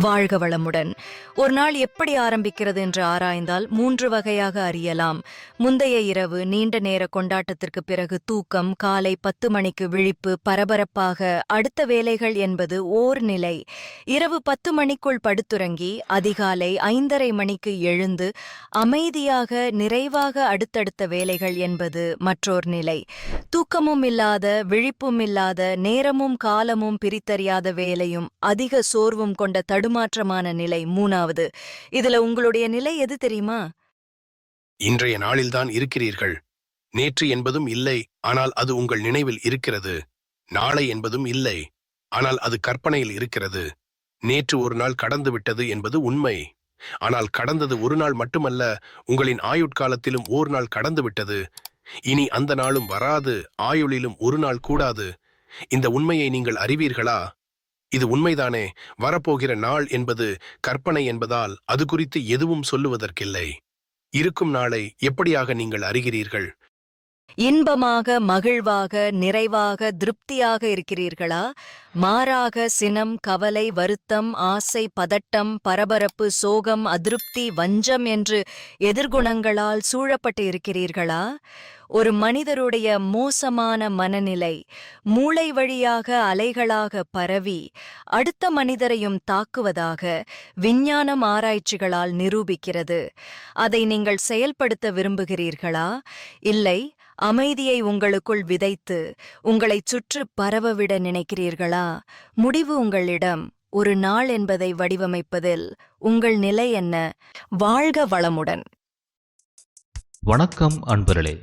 வாழ்க வளமுடன். ஒரு நாள் எப்படி ஆரம்பிக்கிறது என்று ஆராய்ந்தால் மூன்று வகையாக அறியலாம். முந்தைய இரவு நீண்ட நேர கொண்டாட்டத்திற்கு பிறகு தூக்கம் காலை பத்து மணிக்கு விழிப்பு பரபரப்பாக அடுத்த வேலைகள் என்பது ஓர் நிலை. இரவு பத்து மணிக்குள் படுத்துறங்கி அதிகாலை ஐந்தரை மணிக்கு எழுந்து அமைதியாக நிறைவாக அடுத்தடுத்த வேலைகள் என்பது மற்றோர் நிலை. தூக்கமும் இல்லாத விழிப்பும் இல்லாத நேரமும் காலமும் பிரித்தறியாத வேலையும் அதிக சோர்வும் கொண்ட தடுமாற்றமான நிலை மூணாவது. இதுல உங்களுடைய நிலை எது தெரியுமா? இன்றைய நாளில்தான் இருக்கிறீர்கள். நேற்று என்பதும் இல்லை ஆனால் அது உங்கள் நினைவில் இருக்கிறது. நாளை என்பதும் இல்லை ஆனால் அது கற்பனையில் இருக்கிறது. நேற்று ஒரு நாள் கடந்து விட்டது என்பது உண்மை. ஆனால் கடந்தது ஒரு நாள் மட்டுமல்ல உங்களின் ஆயுட்காலத்திலும் ஓர் நாள் கடந்து விட்டது. இனி அந்த நாளும் வராது ஆயுளிலும் ஒரு நாள் கூடாது. இந்த உண்மையை நீங்கள் அறிவீர்களா? இது உண்மைதானே? வரப்போகிற நாள் என்பது கற்பனை என்பதால் அது குறித்து எதுவும் சொல்லுவதற்கில்லை. இருக்கும் நாளை எப்படியாக நீங்கள் அறிகிறீர்கள்? இன்பமாக மகிழ்வாக நிறைவாக திருப்தியாக இருக்கிறீர்களா? மாறாக சினம் கவலை வருத்தம் ஆசை பதட்டம் பரபரப்பு சோகம் அதிருப்தி வஞ்சம் என்று எதிர்குணங்களால் சூழப்பட்டு இருக்கிறீர்களா? ஒரு மனிதருடைய மோசமான மனநிலை மூளை வழியாக அலைகளாக பரவி அடுத்த மனிதரையும் தாக்குவதாக விஞ்ஞானம் ஆராய்ச்சிகளால் நிரூபிக்கிறது. அதை நீங்கள் செயல்படுத்த விரும்புகிறீர்களா? இல்லை அமைதியை உங்களுக்குள் விதைத்து உங்களைச் சுற்று பரவவிட நினைக்கிறீர்களா? முடிவு உங்களிடம். ஒரு நாள் என்பதை வடிவமைப்பதில் உங்கள் நிலை என்ன? வாழ்க வளமுடன். வணக்கம் அன்பர்களே.